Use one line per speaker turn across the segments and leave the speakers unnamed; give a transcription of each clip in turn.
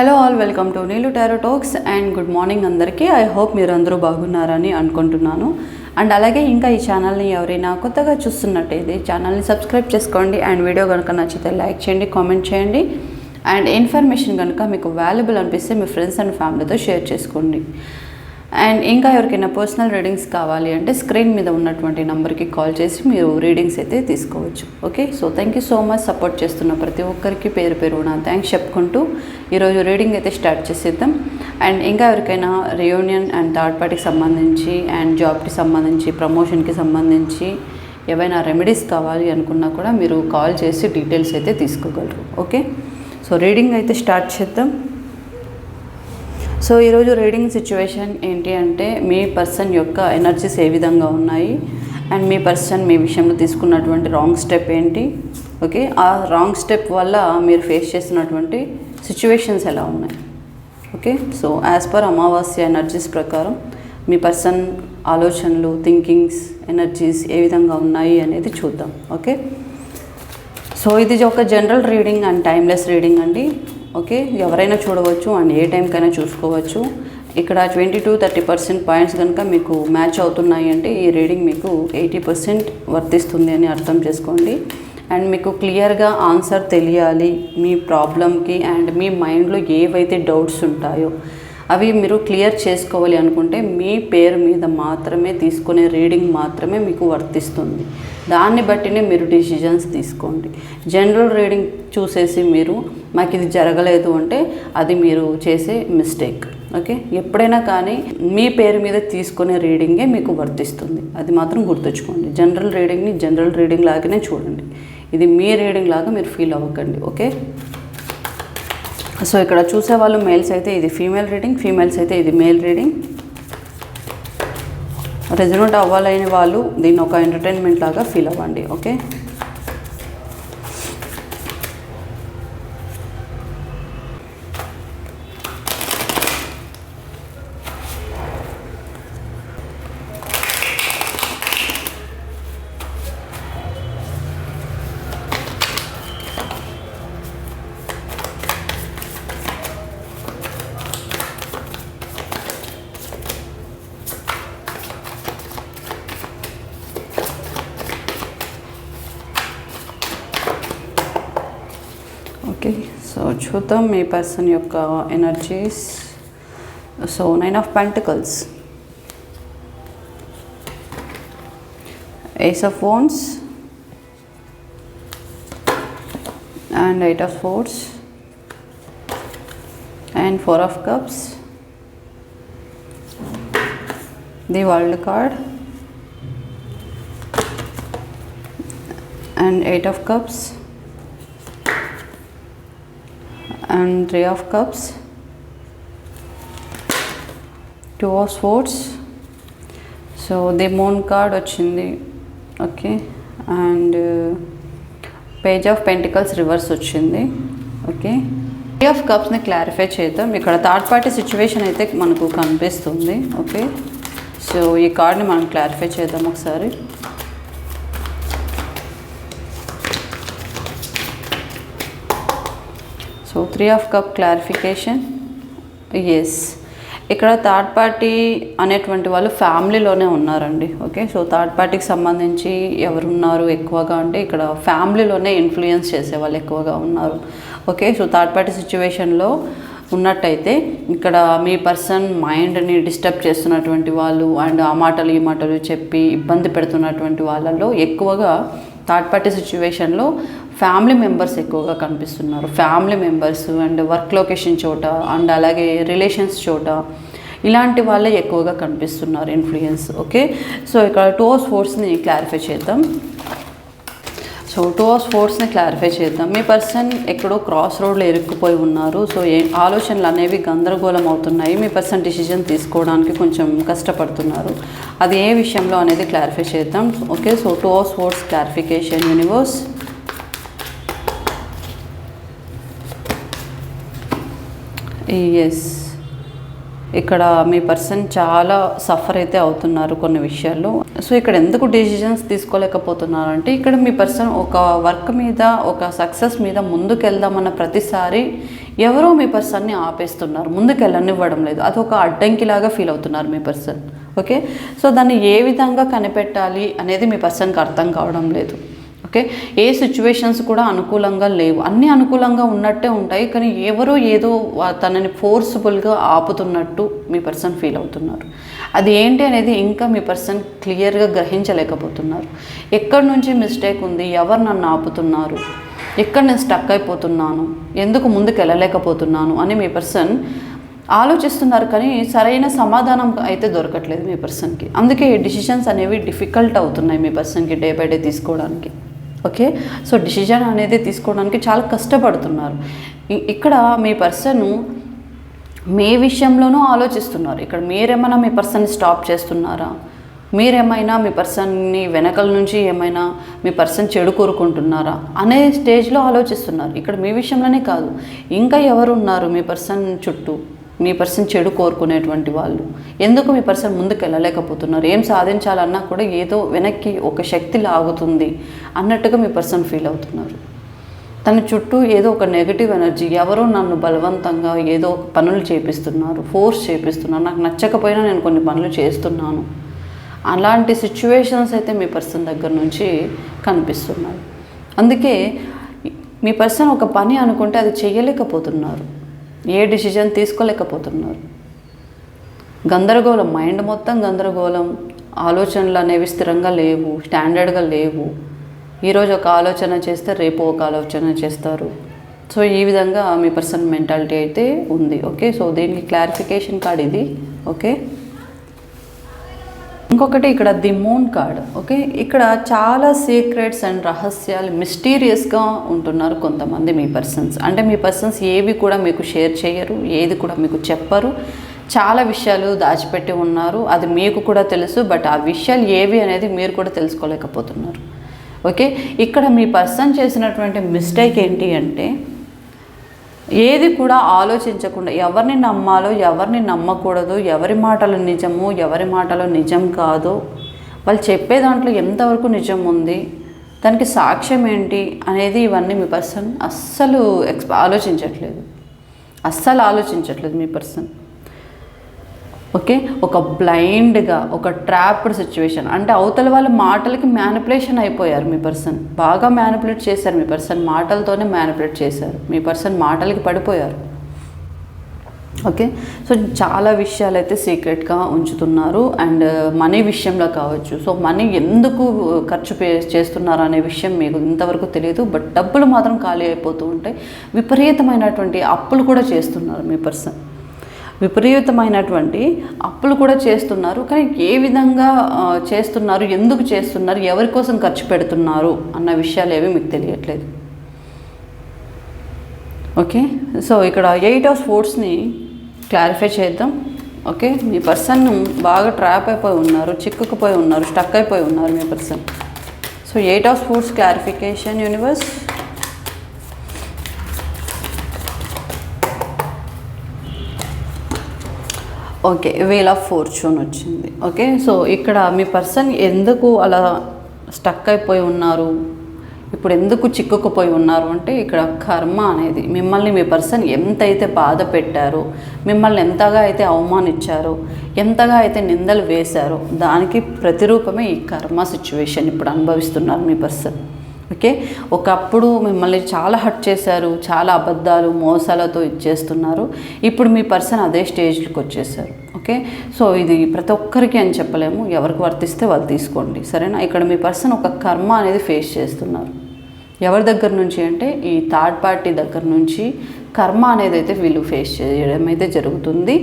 Hello all welcome to Neelu tarot talks and good morning అందరికీ. I hope మీరు అందరూ బాగున్నారని అనుకుంటున్నాను. అండ్ అలాగే ఇంకా ఈ ఛానల్ని ఎవరైనా కొత్తగా చూస్తున్నట్టయితే ఛానల్ని సబ్స్క్రైబ్ చేసుకోండి అండ్ వీడియో కనుక నచ్చితే లైక్ చేయండి కామెంట్ చేయండి. అండ్ ఇన్ఫర్మేషన్ కనుక మీకు వాల్యుబుల్ అనిపిస్తే మీ ఫ్రెండ్స్ అండ్ ఫ్యామిలీతో షేర్ చేసుకోండి. అండ్ ఇంకా ఎవరికైనా పర్సనల్ రీడింగ్స్ కావాలి అంటే స్క్రీన్ మీద ఉన్నటువంటి నెంబర్కి కాల్ చేసి మీరు రీడింగ్స్ అయితే తీసుకోవచ్చు. Okay so thank you so much support చేస్తున్న ప్రతి ఒక్కరికి పేరు పేరు నా థ్యాంక్స్ చెప్పుకుంటూ ఈరోజు రీడింగ్ అయితే స్టార్ట్ చేసేద్దాం. అండ్ ఇంకా ఎవరికైనా రియూనియన్ అండ్ థర్డ్ పార్టీకి సంబంధించి అండ్ జాబ్కి సంబంధించి ప్రమోషన్కి సంబంధించి ఏవైనా రెమెడీస్ కావాలి అనుకున్నా కూడా మీరు కాల్ చేసి డీటెయిల్స్ అయితే తీసుకోగలరు. ఓకే సో రీడింగ్ అయితే స్టార్ట్ చేద్దాం. సో ఈరోజు రీడింగ్ సిచ్యువేషన్ ఏంటి అంటే మీ పర్సన్ యొక్క ఎనర్జీస్ ఏ విధంగా ఉన్నాయి? అండ్ మీ పర్సన్ మీ విషయంలో తీసుకున్నటువంటి రాంగ్ స్టెప్ ఏంటి? ఓకే ఆ రాంగ్ స్టెప్ వల్ల మీరు ఫేస్ చేసినటువంటి సిచ్యువేషన్స్ ఎలా ఉన్నాయి? Okay so as per Amavasya energies ప్రకారం మీ పర్సన్ ఆలోచనలు థింకింగ్స్ ఎనర్జీస్ ఏ విధంగా ఉన్నాయి అనేది చూద్దాం. ఓకే సో ఇది ఒక general reading and timeless reading అండి. ఓకే? ఎవరైనా చూడవచ్చు అండ్ ఏ టైంకైనా చూసుకోవచ్చు. ఇక్కడ twenty two thirty percent points కనుక మీకు మ్యాచ్ అవుతున్నాయి అంటే ఈ రీడింగ్ మీకు ఎయిటీ పర్సెంట్ వర్తిస్తుంది అని అర్థం చేసుకోండి. అండ్ మీకు క్లియర్గా ఆన్సర్ తెలియాలి మీ ప్రాబ్లమ్కి అండ్ మీ మైండ్లో ఏవైతే డౌట్స్ ఉంటాయో. అవి మీరు క్లియర్ చేసుకోవాలి అనుకుంటే మీ పేరు మీద మాత్రమే తీసుకునే రీడింగ్ మాత్రమే మీకు వర్తిస్తుంది. దాన్ని బట్టినే మీరు డిసిజన్స్ తీసుకోండి. జనరల్ రీడింగ్ చూసేసి మీరు మాకు ఇది జరగలేదు అంటే అది మీరు చేసే మిస్టేక్. ఓకే? ఎప్పుడైనా కానీ మీ పేరు మీద తీసుకునే రీడింగే మీకు వర్తిస్తుంది. అది మాత్రం గుర్తుంచుకోండి. జనరల్ రీడింగ్ని జనరల్ రీడింగ్ లాగానే చూడండి. ఇది మీ రీడింగ్ లాగా మీరు ఫీల్ అవ్వకండి. ఓకే? సో ఇక్కడ చూసేవాళ్ళు మేల్స్ అయితే ఇది ఫీమేల్ రీడింగ్ ఫీమేల్స్ అయితే ఇది మేల్ రీడింగ్. రెజనెంట్ అవ్వాలని వాళ్ళు దీన్ని ఒక ఎంటర్టైన్మెంట్ లాగా ఫీల్ అవ్వండి ఓకే సో చూద్దాం మీ పర్సన్ యొక్క energies so nine of pentacles ace of phones and eight of swords and four of cups the world card and eight of cups and 3 of cups. 2 of swords. So the moon card వచ్చింది. Okay and page of pentacles reverse వచ్చింది. Okay three of కప్స్ని clarify చేద్దాం. ఇక్కడ third party situation అయితే మనకు కనిపిస్తుంది. Okay so ఈ కార్డ్ని మనం క్లారిఫై చేద్దాం ఒకసారి. త్రీ ఆఫ్ కప్ క్లారిఫికేషన్ ఎస్ ఇక్కడ థర్డ్ పార్టీ అనేటువంటి వాళ్ళు ఫ్యామిలీలోనే ఉన్నారండి. ఓకే సో థర్డ్ పార్టీకి సంబంధించి ఎవరున్నారు ఎక్కువగా అంటే ఇక్కడ ఫ్యామిలీలోనే ఇన్ఫ్లుయెన్స్ చేసే వాళ్ళు ఎక్కువగా ఉన్నారు. ఓకే సో థర్డ్ పార్టీ సిచ్యువేషన్లో ఉన్నట్టయితే ఇక్కడ మీ పర్సన్ మైండ్ని డిస్టర్బ్ చేస్తున్నటువంటి వాళ్ళు అండ్ ఆ మాటలు ఈ మాటలు చెప్పి ఇబ్బంది పెడుతున్నటువంటి వాళ్ళలో ఎక్కువగా థర్డ్ పార్టీ సిచ్యువేషన్లో ఫ్యామిలీ మెంబర్స్ ఎక్కువగా కనిపిస్తున్నారు. Family members and work location చోట అండ్ అలాగే రిలేషన్స్ చోట ఇలాంటి వాళ్ళే ఎక్కువగా కనిపిస్తున్నారు ఇన్ఫ్లుయెన్స్. ఓకే? సో ఇక్కడ టూ ఫోర్స్ని క్లారిఫై చేద్దాం. సో టూ ఆఫ్ ఫోర్స్ని క్లారిఫై చేద్దాం. మీ పర్సన్ ఎక్కడో క్రాస్ రోడ్లో ఇరుక్కుపోయి ఉన్నారు. సో ఏ ఆలోచనలు అనేవి గందరగోళం అవుతున్నాయి. మీ పర్సన్ డిసిజన్ తీసుకోవడానికి కొంచెం కష్టపడుతున్నారు. అది ఏ విషయంలో అనేది క్లారిఫై చేద్దాం. Okay so two of swords clarification universe yes ఇక్కడ మీ పర్సన్ చాలా సఫర్ అయితే అవుతున్నారు కొన్ని విషయాల్లో. సో ఇక్కడ ఎందుకు డెసిషన్స్ తీసుకోలేకపోతున్నారు అంటే ఇక్కడ మీ పర్సన్ ఒక వర్క్ మీద ఒక సక్సెస్ మీద ముందుకెళ్దామన్న ప్రతిసారి ఎవరో మీ పర్సన్ని ఆపేస్తున్నారు. ముందుకు వెళ్ళనివ్వడం లేదు అదొక అడ్డంకిలాగా ఫీల్ అవుతున్నారు మీ పర్సన్. ఓకే? సో దాన్ని ఏ విధంగా కనిపెట్టాలి అనేది మీ పర్సన్కి అర్థం కావడం లేదు. ఓకే? ఏ సిచ్యువేషన్స్ కూడా అనుకూలంగా లేవు. అన్నీ అనుకూలంగా ఉన్నట్టే ఉంటాయి కానీ ఎవరో ఏదో తనని ఫోర్స్ఫుల్గా ఆపుతున్నట్టు మీ పర్సన్ ఫీల్ అవుతున్నారు. అది ఏంటి అనేది ఇంకా మీ పర్సన్ క్లియర్గా గ్రహించలేకపోతున్నారు. ఎక్కడి నుంచి మిస్టేక్ ఉంది? ఎవరు నన్ను ఆపుతున్నారు? ఎక్కడ నేను స్టక్ అయిపోతున్నాను? ఎందుకు ముందుకు వెళ్ళలేకపోతున్నాను అని మీ పర్సన్ ఆలోచిస్తున్నారు కానీ సరైన సమాధానం అయితే దొరకట్లేదు మీ పర్సన్కి అందుకే డిసిషన్స్ అనేవి డిఫికల్ట్ అవుతున్నాయి మీ పర్సన్కి డే బై డే తీసుకోవడానికి. ఓకే? సో డిసిజన్ అనేది తీసుకోవడానికి చాలా కష్టపడుతున్నారు. ఇక్కడ మీ పర్సన్ మీ విషయంలోనూ ఆలోచిస్తున్నారు. ఇక్కడ మీరేమైనా మీ పర్సన్ని స్టాప్ చేస్తున్నారా? మీరేమైనా మీ పర్సన్ని వెనకల నుంచి ఏమైనా మీ పర్సన్ చెడు కోరుకుంటున్నారా? అనే స్టేజ్లో ఆలోచిస్తున్నారు. ఇక్కడ మీ విషయంలోనే కాదు. ఇంకా ఎవరు ఉన్నారు మీ పర్సన్ చుట్టూ? మీ పర్సన్ చెడు కోరుకునేటువంటి వాళ్ళు. ఎందుకు మీ పర్సన్ ముందుకు వెళ్ళలేకపోతున్నారు? ఏం సాధించాలన్నా కూడా ఏదో వెనక్కి ఒక శక్తి లాగుతుంది అన్నట్టుగా మీ పర్సన్ ఫీల్ అవుతున్నారు. తన చుట్టూ ఏదో ఒక నెగిటివ్ ఎనర్జీ ఎవరో నన్ను బలవంతంగా ఏదో ఒక పనులు చేపిస్తున్నారు ఫోర్స్ చేపిస్తున్నారు. నాకు నచ్చకపోయినా నేను కొన్ని పనులు చేస్తున్నాను. అలాంటి సిచ్యువేషన్స్ అయితే మీ పర్సన్ దగ్గర నుంచి కనిపిస్తున్నాయి. అందుకే మీ పర్సన్ ఒక పని అనుకుంటే అది చేయలేకపోతున్నారు. ఏ డిసిజన్ తీసుకోలేకపోతున్నారు. గందరగోళం మైండ్ మొత్తం గందరగోళం. ఆలోచనలు అనేవి స్థిరంగా లేవు స్టాండర్డ్గా లేవు. ఈరోజు ఒక ఆలోచన చేస్తే రేపు ఒక ఆలోచన చేస్తారు. సో ఈ విధంగా మీ పర్సన్ మెంటాలిటీ అయితే ఉంది. ఓకే సో దీనికి క్లారిఫికేషన్ కార్డ్ ఇది. ఓకే ఇంకొకటి ఇక్కడ ది మూన్ కార్డ్ ఓకే? ఇక్కడ చాలా సీక్రెట్స్ అండ్ రహస్యాలు మిస్టీరియస్గా ఉంటున్నారు కొంతమంది మీ పర్సన్స్. అంటే మీ పర్సన్స్ ఏవి కూడా మీకు షేర్ చేయరు ఏది కూడా మీకు చెప్పరు. చాలా విషయాలు దాచిపెట్టి ఉన్నారు. అది మీకు కూడా తెలుసు బట్ ఆ విషయాలు ఏవి అనేది మీరు కూడా తెలుసుకోలేకపోతున్నారు. ఓకే? ఇక్కడ మీ పర్సన్ చేసినటువంటి మిస్టేక్ ఏంటి అంటే ఏది కూడా ఆలోచించకుండా ఎవరిని నమ్మాలో ఎవరిని నమ్మకూడదు ఎవరి మాటలు నిజము ఎవరి మాటలు నిజం కాదు వాళ్ళు చెప్పే దాంట్లో ఎంతవరకు నిజం ఉంది దానికి సాక్ష్యం ఏంటి అనేది ఇవన్నీ మీ పర్సన్ అస్సలు ఎక్స్ ఆలోచించట్లేదు. అస్సలు ఆలోచించట్లేదు మీ పర్సన్. ఓకే? ఒక బ్లైండ్గా ఒక ట్రాప్డ్ సిచ్యువేషన్ అంటే అవతల వాళ్ళ మాటలకి మ్యానిపులేషన్ అయిపోయారు మీ పర్సన్ బాగా మ్యానిపులేట్ చేశారు మీ పర్సన్ మాటలతోనే మ్యానిపులేట్ చేశారు. మీ పర్సన్ మాటలకి పడిపోయారు. ఓకే? సో చాలా విషయాలు అయితే సీక్రెట్గా ఉంచుతున్నారు. అండ్ మనీ విషయంలో కావచ్చు. సో మనీ ఎందుకు ఖర్చు పే చేస్తున్నారు అనే విషయం మీకు ఇంతవరకు తెలియదు బట్ డబ్బులు మాత్రం ఖాళీ అయిపోతూ ఉంటాయి. విపరీతమైనటువంటి అప్పులు కూడా చేస్తున్నారు మీ పర్సన్ విపరీతమైనటువంటి అప్పులు కూడా చేస్తున్నారు. కానీ ఏ విధంగా చేస్తున్నారు? ఎందుకు చేస్తున్నారు? ఎవరి కోసం ఖర్చు పెడుతున్నారు? అన్న విషయాలు ఏవి మీకు తెలియట్లేదు. ఓకే? సో ఇక్కడ ఎయిట్ ఆఫ్ స్పోర్ట్స్ని క్లారిఫై చేద్దాం. ఓకే? మీ పర్సన్ బాగా ట్రాప్ అయిపోయి ఉన్నారు చిక్కుకుపోయి ఉన్నారు స్టక్ అయిపోయి ఉన్నారు మీ person. So eight of sports clarification universe. Okay wheel of fortune వచ్చింది. ఓకే సో ఇక్కడ మీ పర్సన్ ఎందుకు అలా స్టక్ అయిపోయి ఉన్నారు? ఇప్పుడు ఎందుకు చిక్కుకుపోయి ఉన్నారు? అంటే ఇక్కడ కర్మ అనేది మిమ్మల్ని మీ పర్సన్ ఎంతైతే బాధ పెట్టారో మిమ్మల్ని ఎంతగా అయితే అవమానించారో ఎంతగా అయితే నిందలు వేశారో దానికి ప్రతిరూపమే ఈ కర్మ సిచ్యువేషన్ ఇప్పుడు అనుభవిస్తున్నారు మీ పర్సన్. ఓకే? ఒకప్పుడు మిమ్మల్ని చాలా హట్ చేశారు చాలా అబద్ధాలు మోసాలతో ఇచ్చేస్తున్నారు ఇప్పుడు మీ పర్సన్ అదే స్టేజ్కి వచ్చేసారు. ఓకే? సో ఇది ప్రతి ఒక్కరికి అని చెప్పలేము. ఎవరికి వర్తిస్తే వాళ్ళు తీసుకోండి. సరేనా? ఇక్కడ మీ పర్సన్ ఒక కర్మ అనేది ఫేస్ చేస్తున్నారు. ఎవరి దగ్గర నుంచి అంటే ఈ థర్డ్ పార్టీ దగ్గర నుంచి కర్మ అనేది అయితే వీళ్ళు ఫేస్ చేయడం అయితే జరుగుతుంది.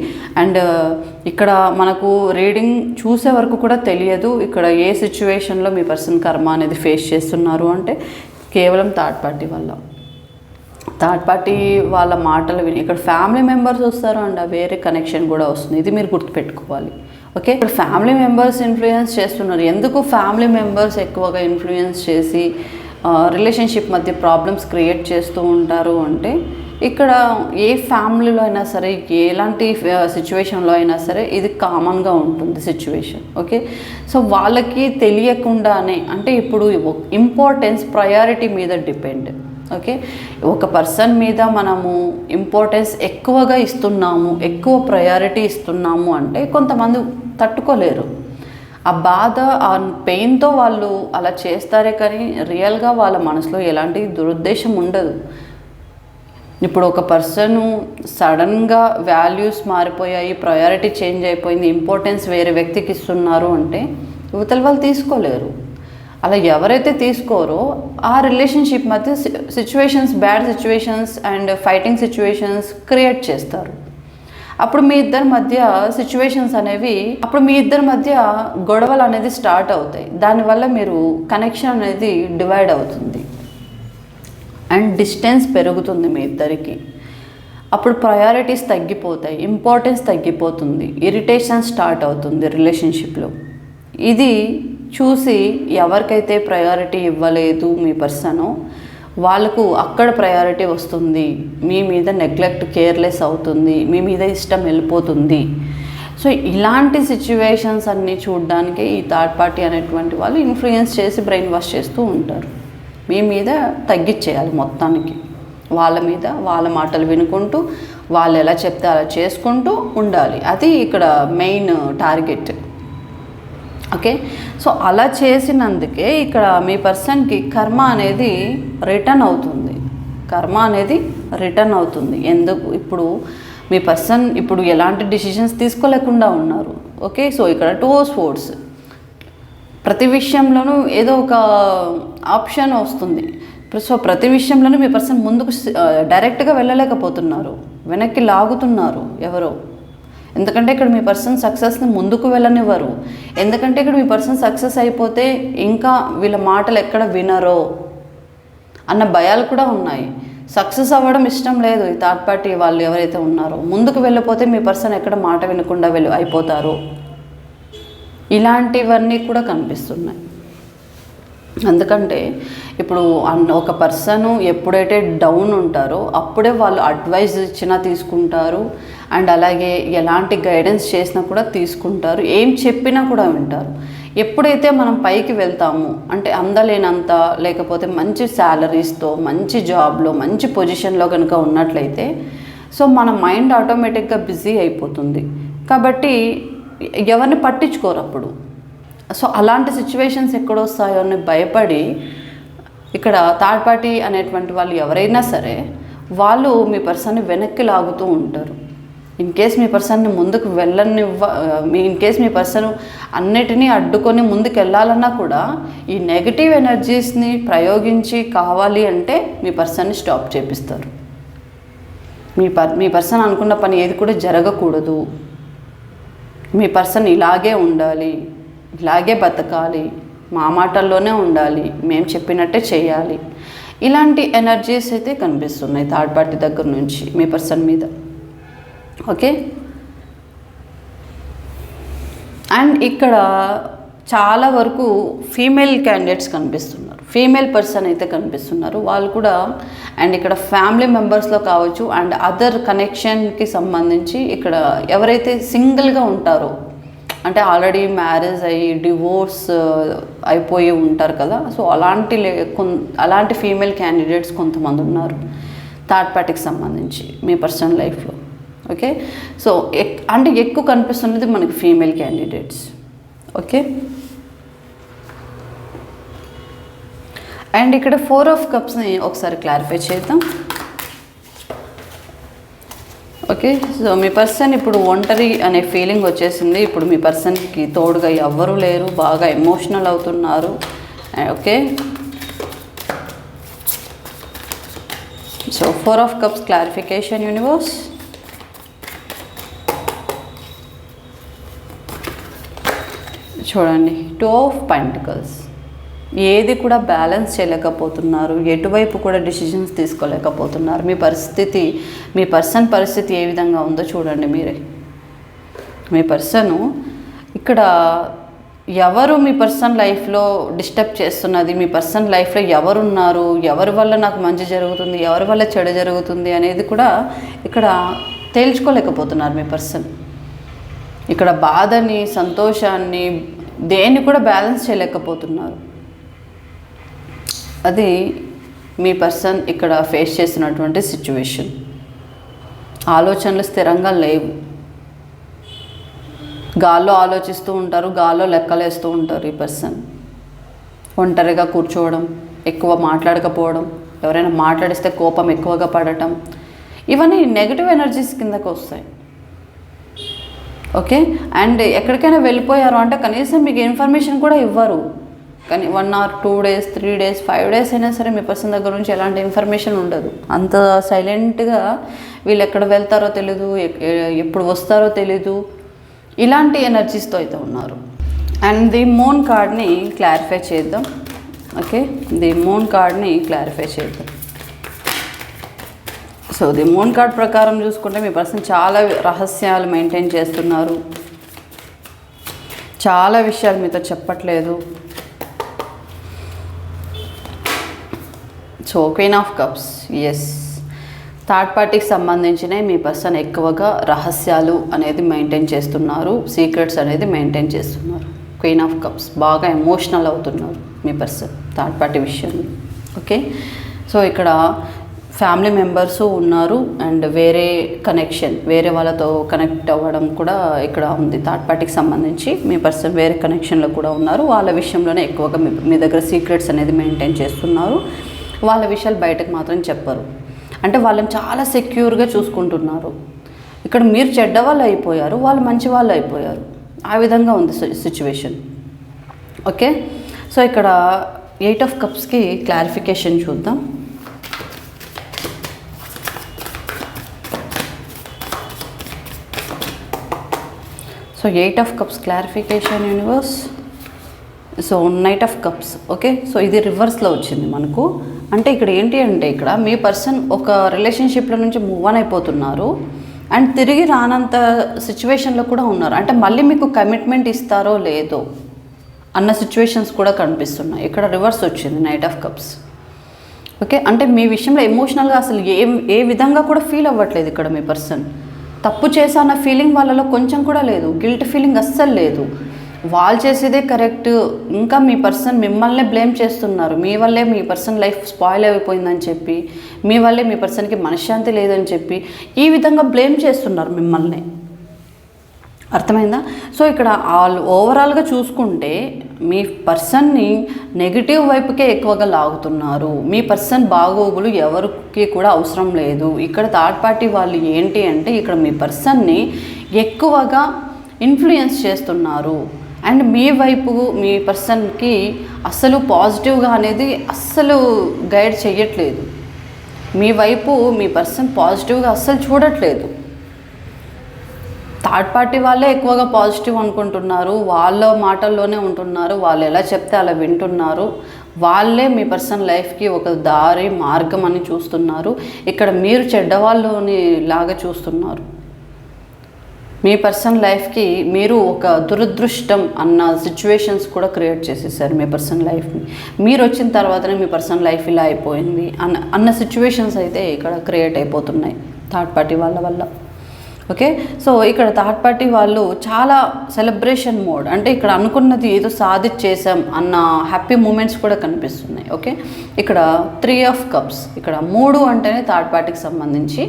అండ్ uh, ఇక్కడ మనకు రీడింగ్ చూసే వరకు కూడా తెలియదు ఇక్కడ ఏ సిచ్యువేషన్లో మీ పర్సన్ కర్మ అనేది ఫేస్ చేస్తున్నారు అంటే కేవలం థర్డ్ పార్టీ వల్ల. థర్డ్ పార్టీ వాళ్ళ మాటలు విని ఇక్కడ ఫ్యామిలీ మెంబర్స్ వస్తారు అండ్ ఆ వేరే కనెక్షన్ కూడా వస్తుంది. ఇది మీరు గుర్తుపెట్టుకోవాలి. ఓకే ఇక్కడ ఫ్యామిలీ మెంబర్స్ ఇన్ఫ్లుయెన్స్ చేస్తున్నారు. ఎందుకు ఫ్యామిలీ మెంబర్స్ ఎక్కువగా ఇన్ఫ్లుయెన్స్ చేసి uh, రిలేషన్షిప్ మధ్య ప్రాబ్లమ్స్ క్రియేట్ చేస్తూ ఉంటారు అంటే ఇక్కడ ఏ ఫ్యామిలీలో అయినా సరే ఎలాంటి సిచ్యువేషన్లో అయినా సరే ఇది కామన్గా ఉంటుంది సిచ్యువేషన్ ఓకే? సో వాళ్ళకి తెలియకుండానే అంటే ఇప్పుడు ఇంపార్టెన్స్ ప్రయారిటీ మీద డిపెండ్ ఓకే? ఒక పర్సన్ మీద మనము ఇంపార్టెన్స్ ఎక్కువగా ఇస్తున్నాము ఎక్కువ ప్రయారిటీ ఇస్తున్నాము అంటే కొంతమంది తట్టుకోలేరు. ఆ బాధ ఆ పెయిన్తో వాళ్ళు అలా చేస్తారే కానీ రియల్గా వాళ్ళ మనసులో ఎలాంటి దురుద్దేశం ఉండదు. ఇప్పుడు ఒక పర్సన్ సడన్గా వాల్యూస్ మారిపోయాయి ప్రయారిటీ చేంజ్ అయిపోయింది ఇంపార్టెన్స్ వేరే వ్యక్తికి ఇస్తున్నారు అంటే యువతల వాళ్ళు తీసుకోలేరు. అలా ఎవరైతే తీసుకోరో ఆ రిలేషన్షిప్ మధ్య situations bad situations and fighting situations create చేస్తారు. అప్పుడు మీ ఇద్దరి మధ్య సిచ్యువేషన్స్ అనేవి అప్పుడు మీ ఇద్దరి మధ్య గొడవలు అనేది స్టార్ట్ అవుతాయి. దానివల్ల మీరు కనెక్షన్ అనేది డివైడ్ అవుతుంది. అండ్ డిస్టెన్స్ పెరుగుతుంది మీ ఇద్దరికి. అప్పుడు ప్రయారిటీస్ తగ్గిపోతాయి ఇంపార్టెన్స్ తగ్గిపోతుంది ఇరిటేషన్ స్టార్ట్ అవుతుంది రిలేషన్షిప్లో. ఇది చూసి ఎవరికైతే ప్రయారిటీ ఇవ్వలేదు మీ పర్సను వాళ్ళకు అక్కడ ప్రయారిటీ వస్తుంది మీ మీద నెగ్లెక్ట్ కేర్లెస్ అవుతుంది మీ మీద ఇష్టం వెళ్ళిపోతుంది. సో ఇలాంటి సిచ్యువేషన్స్ అన్నీ చూడడానికి ఈ థర్డ్ పార్టీ అనేటువంటి వాళ్ళు ఇన్ఫ్లుయెన్స్ చేసి బ్రెయిన్ వాష్ చేస్తూ ఉంటారు. మీ మీద తగ్గించేయాలి మొత్తానికి. వాళ్ళ మీద వాళ్ళ మాటలు వినుకుంటూ వాళ్ళు ఎలా చెప్తే అలా చేసుకుంటూ ఉండాలి. అది ఇక్కడ మెయిన్ టార్గెట్. ఓకే? సో అలా చేసినందుకే ఇక్కడ మీ పర్సన్కి కర్మ అనేది రిటర్న్ అవుతుంది. కర్మ అనేది రిటర్న్ అవుతుంది. ఎందుకు? ఇప్పుడు మీ పర్సన్ ఇప్పుడు ఎలాంటి డిసిషన్స్ తీసుకోలేకుండా ఉన్నారు. ఓకే? సో ఇక్కడ టూ స్పోర్ట్స్. ప్రతి విషయంలోనూ ఏదో ఒక ఆప్షన్ వస్తుంది. సో ప్రతి విషయంలోనూ మీ పర్సన్ ముందుకు డైరెక్ట్గా వెళ్ళలేకపోతున్నారు. వెనక్కి లాగుతున్నారు ఎవరో. ఎందుకంటే ఇక్కడ మీ పర్సన్ సక్సెస్ని ముందుకు వెళ్ళనివ్వరు. ఎందుకంటే ఇక్కడ మీ పర్సన్ సక్సెస్ అయిపోతే ఇంకా వీళ్ళ మాటలు ఎక్కడ వినరో అన్న భయాలు కూడా ఉన్నాయి. సక్సెస్ అవ్వడం ఇష్టం లేదు ఈ థర్డ్ పార్టీ వాళ్ళు ఎవరైతే ఉన్నారో. ముందుకు వెళ్ళిపోతే మీ పర్సన్ ఎక్కడ మాట వినకుండా వెళ్ళి అయిపోతారో. ఇలాంటివన్నీ కూడా కనిపిస్తున్నాయి. ఎందుకంటే ఇప్పుడు ఒక పర్సన్ ఎప్పుడైతే డౌన్ ఉంటారో అప్పుడే వాళ్ళు అడ్వైజ్ ఇచ్చినా తీసుకుంటారు. అండ్ అలాగే ఎలాంటి గైడెన్స్ చేసినా కూడా తీసుకుంటారు. ఏం చెప్పినా కూడా వింటారు. ఎప్పుడైతే మనం పైకి వెళ్తామో అంటే అందలేనంత లేకపోతే మంచి శాలరీస్తో మంచి జాబ్లో మంచి పొజిషన్లో కనుక ఉన్నట్లయితే సో మన మైండ్ ఆటోమేటిక్గా బిజీ అయిపోతుంది. కాబట్టి ఎవరిని పట్టించుకోరు అప్పుడు. సో అలాంటి సిచ్యువేషన్స్ ఎక్కడొస్తాయో అని భయపడి ఇక్కడ థర్డ్ పార్టీ అనేటువంటి వాళ్ళు ఎవరైనా సరే వాళ్ళు మీ పర్సన్ని వెనక్కి లాగుతూ ఉంటారు. ఇన్ కేస్ మీ పర్సన్ని ముందుకు వెళ్ళనివ్వ మీ ఇన్ కేస్ మీ పర్సన్ అన్నిటినీ అడ్డుకొని ముందుకు వెళ్ళాలన్నా కూడా ఈ నెగిటివ్ ఎనర్జీస్ని ప్రయోగించి కావాలి అంటే మీ పర్సన్ని స్టాప్ చేపిస్తారు. మీ పర్ మీ పర్సన్ అనుకున్న పని ఏది కూడా జరగకూడదు. మీ పర్సన్ ఇలాగే ఉండాలి ఇలాగే బతకాలి మా మాటల్లోనే ఉండాలి మేము చెప్పినట్టే చేయాలి. ఇలాంటి ఎనర్జీస్ అయితే కనిపిస్తున్నాయి థర్డ్ పార్టీ దగ్గర నుంచి మీ పర్సన్ మీద. ఓకే? అండ్ ఇక్కడ చాలా వరకు ఫీమేల్ క్యాండిడేట్స్ కనిపిస్తున్నారు ఫీమేల్ పర్సన్ అయితే కనిపిస్తున్నారు. వాళ్ళు కూడా అండ్ ఇక్కడ ఫ్యామిలీ మెంబర్స్లో కావచ్చు అండ్ అదర్ కనెక్షన్కి సంబంధించి ఇక్కడ ఎవరైతే సింగిల్గా ఉంటారో అంటే ఆల్రెడీ మ్యారేజ్ అయ్యి డివోర్స్ అయిపోయి ఉంటారు కదా. సో అలాంటి లే- కొన్- అలాంటి ఫీమేల్ క్యాండిడేట్స్ కొంతమంది ఉన్నారు థర్డ్ పార్టీకి సంబంధించి మీ పర్సనల్ లైఫ్లో ఓకే? సో ఎక్ అంటే ఎక్కువ కనిపిస్తున్నది మనకి ఫీమేల్ క్యాండిడేట్స్. ఓకే? అండ్ ఇక్కడ ఫోర్ ఆఫ్ కప్స్ని ఒకసారి క్లారిఫై చేద్దాం. ఓకే సో మీ పర్సన్ ఇప్పుడు ఒంటరి అనే ఫీలింగ్ వచ్చేసింది. ఇప్పుడు మీ పర్సన్కి తోడుగా ఎవ్వరూ లేరు బాగా ఎమోషనల్ అవుతున్నారు. Okay. So four of cups clarification universe. చూడండి టూ ఆఫ్ పెంటికల్స్. ఏది కూడా బ్యాలెన్స్ చేయలేకపోతున్నారు. ఎటువైపు కూడా డిసిషన్స్ తీసుకోలేకపోతున్నారు. మీ పరిస్థితి మీ పర్సన్ పరిస్థితి ఏ విధంగా ఉందో చూడండి మీరే. మీ పర్సను ఇక్కడ ఎవరు మీ పర్సన్ లైఫ్లో డిస్టర్బ్ చేస్తున్నది? మీ పర్సన్ లైఫ్లో ఎవరున్నారు? ఎవరి వల్ల నాకు మంచి జరుగుతుంది? ఎవరి వల్ల చెడు జరుగుతుంది అనేది కూడా ఇక్కడ తేల్చుకోలేకపోతున్నారు మీ పర్సన్ ఇక్కడ బాధని సంతోషాన్ని దేన్ని కూడా బ్యాలెన్స్ చేయలేకపోతున్నారు. అది మీ పర్సన్ ఇక్కడ ఫేస్ చేసినటువంటి సిచ్యువేషన్. ఆలోచనలు స్థిరంగా లేవు. గాల్లో ఆలోచిస్తూ ఉంటారు గాల్లో లెక్కలేస్తూ ఉంటారు ఈ పర్సన్. ఒంటరిగా కూర్చోవడం ఎక్కువ మాట్లాడకపోవడం ఎవరైనా మాట్లాడిస్తే కోపం ఎక్కువగా పడటం ఇవన్నీ నెగిటివ్ ఎనర్జీస్ కిందకు వస్తాయి. ఓకే అండ్ ఎక్కడికైనా వెళ్ళిపోయారు అంటే కనీసం మీకు ఇన్ఫర్మేషన్ కూడా ఇవ్వరు. కానీ one or two days three days five days అయినా సరే మీ పర్సన్ దగ్గర నుంచి ఎలాంటి ఇన్ఫర్మేషన్ ఉండదు. అంత సైలెంట్గా వీళ్ళు ఎక్కడ వెళ్తారో తెలీదు ఎప్పుడు వస్తారో తెలీదు. ఇలాంటి ఎనర్జీస్తో అయితే ఉన్నారు. అండ్ ది మూన్ కార్డ్ని క్లారిఫై చేద్దాం. ఓకే ది మూన్ కార్డ్ని క్లారిఫై చేద్దాం. సో ది మూన్ కార్డ్ ప్రకారం చూసుకుంటే మీ పర్సన్ చాలా రహస్యాలు మెయింటైన్ చేస్తున్నారు. చాలా విషయాలు మీతో చెప్పట్లేదు. So queen of cups yes third పార్టీకి సంబంధించిన మీ పర్సన్ ఎక్కువగా రహస్యాలు అనేది మెయింటైన్ చేస్తున్నారు సీక్రెట్స్ అనేది మెయింటైన్ చేస్తున్నారు. క్వీన్ ఆఫ్ కప్స్ బాగా ఎమోషనల్ అవుతున్నారు మీ పర్సన్ థర్డ్ పార్టీ విషయంలో. ఓకే సో ఇక్కడ ఫ్యామిలీ మెంబర్స్ ఉన్నారు అండ్ వేరే కనెక్షన్ వేరే వాళ్ళతో కనెక్ట్ అవ్వడం కూడా ఇక్కడ ఉంది. థర్డ్ పార్టీకి సంబంధించి మీ పర్సన్ వేరే కనెక్షన్లో కూడా ఉన్నారు. వాళ్ళ విషయంలోనే ఎక్కువగా మీ మీ దగ్గర సీక్రెట్స్ అనేది మెయింటైన్ చేస్తున్నారు. వాళ్ళ విషయాలు బయటకు మాత్రం చెప్పరు. అంటే వాళ్ళని చాలా సెక్యూర్గా చూసుకుంటున్నారు. ఇక్కడ మీరు చెడ్డ వాళ్ళు అయిపోయారు వాళ్ళు మంచి వాళ్ళు అయిపోయారు. ఆ విధంగా ఉంది సిచ్యువేషన్ ఓకే? సో ఇక్కడ ఎయిట్ ఆఫ్ కప్స్కి క్లారిఫికేషన్ చూద్దాం. So eight of cups clarification universe so night of cups okay? So ఇది రివర్స్లో వచ్చింది మనకు. అంటే ఇక్కడ ఏంటి అంటే ఇక్కడ మీ పర్సన్ ఒక రిలేషన్షిప్లో నుంచి మూవ్ ఆన్ అయిపోతున్నారు అండ్ తిరిగి రానంత సిచ్యువేషన్లో కూడా ఉన్నారు. అంటే మళ్ళీ మీకు కమిట్మెంట్ ఇస్తారో లేదో అన్న సిచ్యువేషన్స్ కూడా కనిపిస్తున్నాయి. ఇక్కడ రివర్స్ వచ్చింది నైట్ ఆఫ్ కప్స్. ఓకే? అంటే మీ విషయంలో ఎమోషనల్గా అసలు ఏ ఏ విధంగా కూడా ఫీల్ అవ్వట్లేదు ఇక్కడ మీ పర్సన్. తప్పు చేసా అన్న ఫీలింగ్ వాళ్ళలో కొంచెం కూడా లేదు. గిల్ట్ ఫీలింగ్ అస్సలు లేదు. వాళ్ళు చేసేదే కరెక్ట్. ఇంకా మీ పర్సన్ మిమ్మల్నే బ్లేమ్ చేస్తున్నారు. మీ వల్లే మీ పర్సన్ లైఫ్ స్పాయిల్ అయిపోయిందని చెప్పి మీ వల్లే మీ పర్సన్కి మనశ్శాంతి లేదని చెప్పి ఈ విధంగా బ్లేమ్ చేస్తున్నారు మిమ్మల్ని. అర్థమైందా? సో ఇక్కడ ఆల్ ఓవరాల్గా చూసుకుంటే మీ పర్సన్ని నెగిటివ్ వైపుకే ఎక్కువగా లాగుతున్నారు. మీ పర్సన్ బాగోగులు ఎవరికి కూడా అవసరం లేదు. ఇక్కడ థర్డ్ పార్టీ వాళ్ళు ఏంటి అంటే ఇక్కడ మీ పర్సన్ని ఎక్కువగా ఇన్ఫ్లుయెన్స్ చేస్తున్నారు. అండ్ మీ వైపు మీ పర్సన్కి అస్సలు పాజిటివ్గా అనేది అస్సలు గైడ్ చేయట్లేదు మీ వైపు మీ పర్సన్ పాజిటివ్గా అస్సలు చూడట్లేదు. థర్డ్ పార్టీ వాళ్ళే ఎక్కువగా పాజిటివ్ అనుకుంటున్నారు. వాళ్ళ మాటల్లోనే ఉంటున్నారు. వాళ్ళు ఎలా చెప్తే అలా వింటున్నారు. వాళ్ళే మీ పర్సన్ లైఫ్కి ఒక దారి మార్గం అని చూస్తున్నారు. ఇక్కడ మీరు చెడ్డవాళ్ళని లాగా చూస్తున్నారు. మీ పర్సన్ లైఫ్కి మీరు ఒక దురదృష్టం అన్న సిచ్యువేషన్స్ కూడా క్రియేట్ చేసేసారు మీ పర్సన్ లైఫ్ని. మీరు వచ్చిన తర్వాతనే మీ పర్సన్ లైఫ్ ఇలా అయిపోయింది అన్న అన్న సిచ్యువేషన్స్ అయితే ఇక్కడ క్రియేట్ అయిపోతున్నాయి థర్డ్ పార్టీ వాళ్ళ వల్ల. ఓకే? సో ఇక్కడ థర్డ్ పార్టీ వాళ్ళు చాలా సెలబ్రేషన్ మోడ్ అంటే ఇక్కడ అనుకున్నది ఏదో సాధించేసాం అన్న హ్యాపీ మూమెంట్స్ కూడా కనిపిస్తున్నాయి. ఓకే? ఇక్కడ త్రీ ఆఫ్ కప్స్. ఇక్కడ మూడు అంటేనే థర్డ్ పార్టీకి సంబంధించి.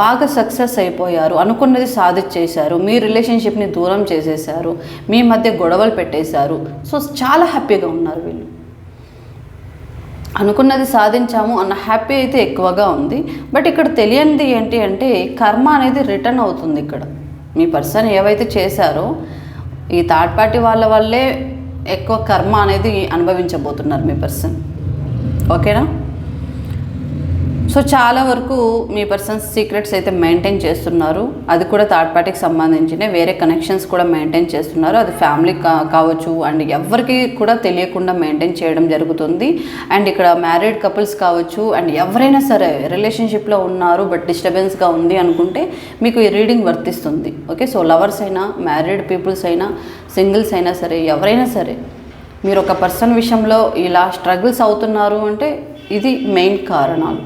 బాగా సక్సెస్ అయిపోయారు అనుకున్నది సాధించేశారు మీ రిలేషన్షిప్ని దూరం చేసేశారు మీ మధ్య గొడవలు పెట్టేశారు. సో చాలా హ్యాపీగా ఉన్నారు వీళ్ళు. అనుకున్నది సాధించాము అన్న హ్యాపీ అయితే ఎక్కువగా ఉంది. బట్ ఇక్కడ తెలియనిది ఏంటి అంటే కర్మ అనేది రిటర్న్ అవుతుంది ఇక్కడ. మీ పర్సన్ ఏవైతే చేశారో ఈ థర్డ్ పార్టీ వాళ్ళ వల్లే ఎక్కువ కర్మ అనేది అనుభవించబోతున్నారు మీ పర్సన్. ఓకేనా? సో చాలా వరకు మీ పర్సన్స్ సీక్రెట్స్ అయితే మెయింటైన్ చేస్తున్నారు. అది కూడా థర్డ్ పార్టీకి సంబంధించిన వేరే కనెక్షన్స్ కూడా మెయింటైన్ చేస్తున్నారు. అది ఫ్యామిలీ కా కావచ్చు అండ్ ఎవరికి కూడా తెలియకుండా మెయింటైన్ చేయడం జరుగుతుంది. అండ్ ఇక్కడ మ్యారీడ్ కపుల్స్ కావచ్చు అండ్ ఎవరైనా సరే రిలేషన్షిప్లో ఉన్నారు బట్ డిస్టర్బెన్స్గా ఉంది అనుకుంటే మీకు ఈ రీడింగ్ వర్తిస్తుంది. ఓకే? సో లవర్స్ అయినా మ్యారీడ్ పీపుల్స్ అయినా సింగిల్స్ అయినా సరే ఎవరైనా సరే మీరు ఒక పర్సన్ విషయంలో ఇలా స్ట్రగుల్స్ అవుతున్నారు అంటే ఇది మెయిన్ కారణాలు.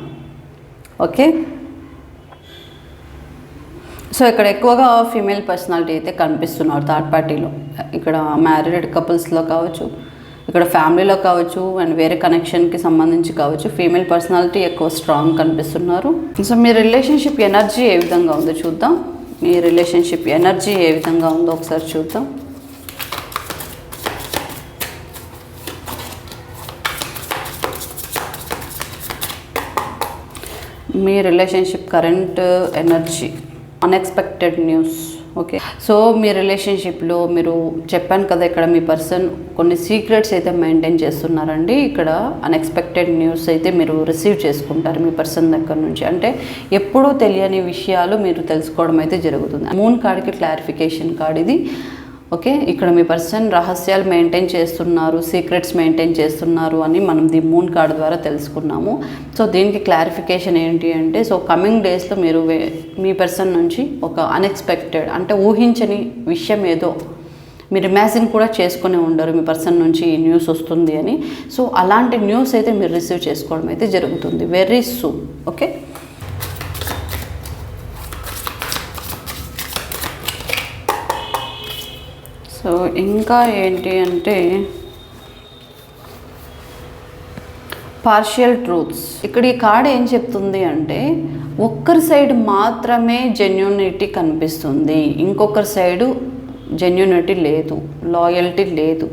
ఓకే? సో ఇక్కడ ఎక్కువగా ఫీమేల్ పర్సనాలిటీ అయితే కనిపిస్తున్నారు థర్డ్ పార్టీలో ఇక్కడ మ్యారీడ్ కపుల్స్లో కావచ్చు ఇక్కడ ఫ్యామిలీలో కావచ్చు అండ్ వేరే కనెక్షన్కి సంబంధించి కావచ్చు ఫీమేల్ పర్సనాలిటీ ఎక్కువ స్ట్రాంగ్ కనిపిస్తున్నారు. సో మీ రిలేషన్షిప్ ఎనర్జీ ఏ విధంగా ఉందో చూద్దాం. మీ రిలేషన్షిప్ ఎనర్జీ ఏ విధంగా ఉందో ఒకసారి చూద్దాం. మీ relationship current energy unexpected news okay so మీ రిలేషన్షిప్లో మీరు చెప్పాను కదా ఇక్కడ మీ పర్సన్ కొన్ని సీక్రెట్స్ అయితే మెయింటైన్ చేస్తున్నారండి. ఇక్కడ అన్ఎక్స్పెక్టెడ్ న్యూస్ అయితే మీరు రిసీవ్ చేసుకుంటారు మీ పర్సన్ దగ్గర నుంచి. అంటే ఎప్పుడూ తెలియని విషయాలు మీరు తెలుసుకోవడం అయితే జరుగుతుంది. మూన్ కార్డ్కి క్లారిఫికేషన్ కార్డ్ ఇది. ఓకే? ఇక్కడ మీ పర్సన్ రహస్యాలు మెయింటైన్ చేస్తున్నారు సీక్రెట్స్ మెయింటైన్ చేస్తున్నారు అని మనం ది మూన్ కార్డ్ ద్వారా తెలుసుకున్నాము. సో దీనికి క్లారిఫికేషన్ ఏంటి అంటే సో కమింగ్ డేస్లో మీరు మీ పర్సన్ నుంచి ఒక అన్ఎక్స్పెక్టెడ్ అంటే ఊహించని విషయం ఏదో మీరు ఇమాజిన్ కూడా చేసుకునే ఉండరు మీ పర్సన్ నుంచి ఈ న్యూస్ వస్తుంది అని. సో అలాంటి న్యూస్ అయితే మీరు రిసీవ్ చేసుకోవడం అయితే జరుగుతుంది. Very soon okay? సో ఇంకా ఏంటి అంటే పార్షియల్ ట్రూత్స్ ఇక్కడ ఈ కార్డ్ ఏం చెప్తుంది అంటే ఒక్కరి సైడ్ మాత్రమే జెన్యునిటీ కనిపిస్తుంది. ఇంకొకరి సైడు జెన్యునిటీ లేదు లాయల్టీ లేదు.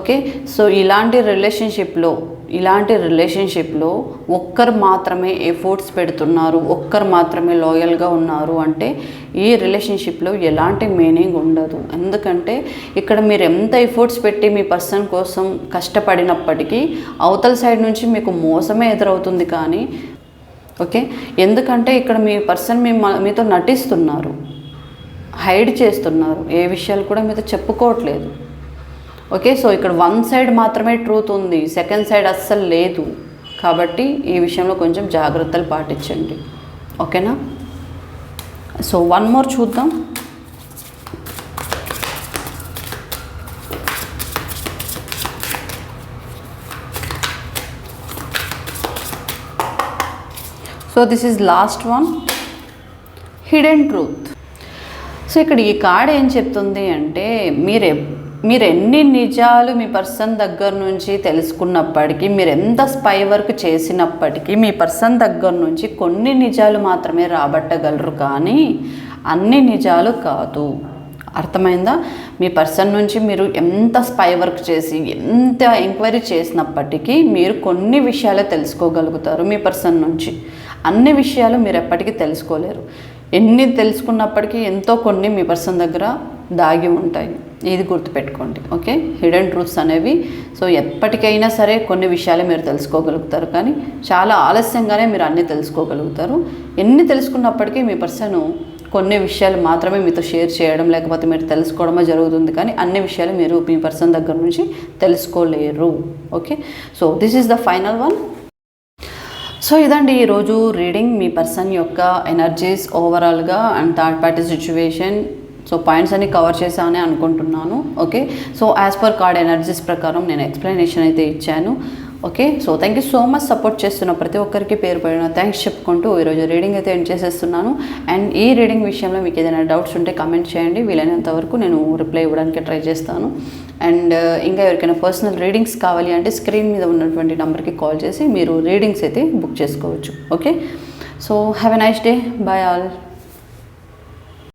ఓకే సో ఇలాంటి రిలేషన్షిప్లో ఇలాంటి రిలేషన్షిప్లో ఒక్కరు మాత్రమే ఎఫోర్ట్స్ పెడుతున్నారు ఒక్కరు మాత్రమే లాయల్గా ఉన్నారు అంటే ఈ రిలేషన్షిప్లో ఎలాంటి మీనింగ్ ఉండదు. ఎందుకంటే ఇక్కడ మీరు ఎంత ఎఫోర్ట్స్ పెట్టి మీ పర్సన్ కోసం కష్టపడినప్పటికీ అవతల సైడ్ నుంచి మీకు మోసమే ఎదురవుతుంది కానీ ఓకే? ఎందుకంటే ఇక్కడ మీ పర్సన్ మీ మీతో నటిస్తున్నారు హైడ్ చేస్తున్నారు. ఏ విషయాలు కూడా మీతో చెప్పుకోవట్లేదు. ఓకే సో ఇక్కడ వన్ సైడ్ మాత్రమే ట్రూత్ ఉంది సెకండ్ సైడ్ అస్సలు లేదు. కాబట్టి ఈ విషయంలో కొంచెం జాగ్రత్తలు పాటించండి. ఓకేనా? సో వన్ మోర్ చూద్దాం. So this is last one. Hidden truth. So ఇక్కడ ఈ కార్డ్ ఏం చెప్తుంది అంటే మీరు మీరు ఎన్ని నిజాలు మీ పర్సన్ దగ్గర నుంచి తెలుసుకున్నప్పటికీ మీరు ఎంత స్పై వర్క్ చేసినప్పటికీ మీ పర్సన్ దగ్గర నుంచి కొన్ని నిజాలు మాత్రమే రాబట్టగలరు కానీ అన్ని నిజాలు కాదు. అర్థమైందా? మీ పర్సన్ నుంచి మీరు ఎంత స్పై వర్క్ చేసి ఎంత ఎంక్వైరీ చేసినప్పటికీ మీరు కొన్ని విషయాలు తెలుసుకోగలుగుతారు మీ పర్సన్ నుంచి. అన్ని విషయాలు మీరు ఎప్పటికీ తెలుసుకోలేరు. ఎన్ని తెలుసుకున్నప్పటికీ ఎంతో కొన్ని మీ పర్సన్ దగ్గర దాగి ఉంటాయి. ఇది గుర్తుపెట్టుకోండి ఓకే? హిడెన్ ట్రూత్స్ అనేవి సో ఎప్పటికైనా సరే కొన్ని విషయాలే మీరు తెలుసుకోగలుగుతారు కానీ చాలా ఆలస్యంగానే మీరు అన్నీ తెలుసుకోగలుగుతారు. ఎన్ని తెలుసుకున్నప్పటికీ మీ పర్సన్ కొన్ని విషయాలు మాత్రమే మీతో షేర్ చేయడం లేకపోతే మీరు తెలుసుకోవడమే జరుగుతుంది కానీ అన్ని విషయాలు మీరు మీ పర్సన్ దగ్గర నుంచి తెలుసుకోలేరు okay? So this is the final one. So ఇదండి ఈరోజు రీడింగ్ మీ పర్సన్ యొక్క ఎనర్జీస్ ఓవరాల్గా and third party situation. So points అన్ని కవర్ చేశామని అనుకుంటున్నాను okay so as per card energies ప్రకారం నేను ఎక్స్ప్లెనేషన్ అయితే ఇచ్చాను okay so thank you so much support చేస్తున్న ప్రతి ఒక్కరికి పేరు పడిన థ్యాంక్స్ చెప్పుకుంటూ ఈరోజు రీడింగ్ అయితే ఎండ్ చేసేస్తున్నాను. అండ్ ఈ రీడింగ్ విషయంలో మీకు ఏదైనా డౌట్స్ ఉంటే కమెంట్ చేయండి. వీలైనంత వరకు నేను రిప్లై ఇవ్వడానికి ట్రై చేస్తాను. అండ్ uh, ఇంకా ఎవరికైనా పర్సనల్ రీడింగ్స్ కావాలి అంటే స్క్రీన్ మీద ఉన్నటువంటి నెంబర్కి కాల్ చేసి మీరు రీడింగ్స్ అయితే బుక్ చేసుకోవచ్చు okay so have a nice day bye all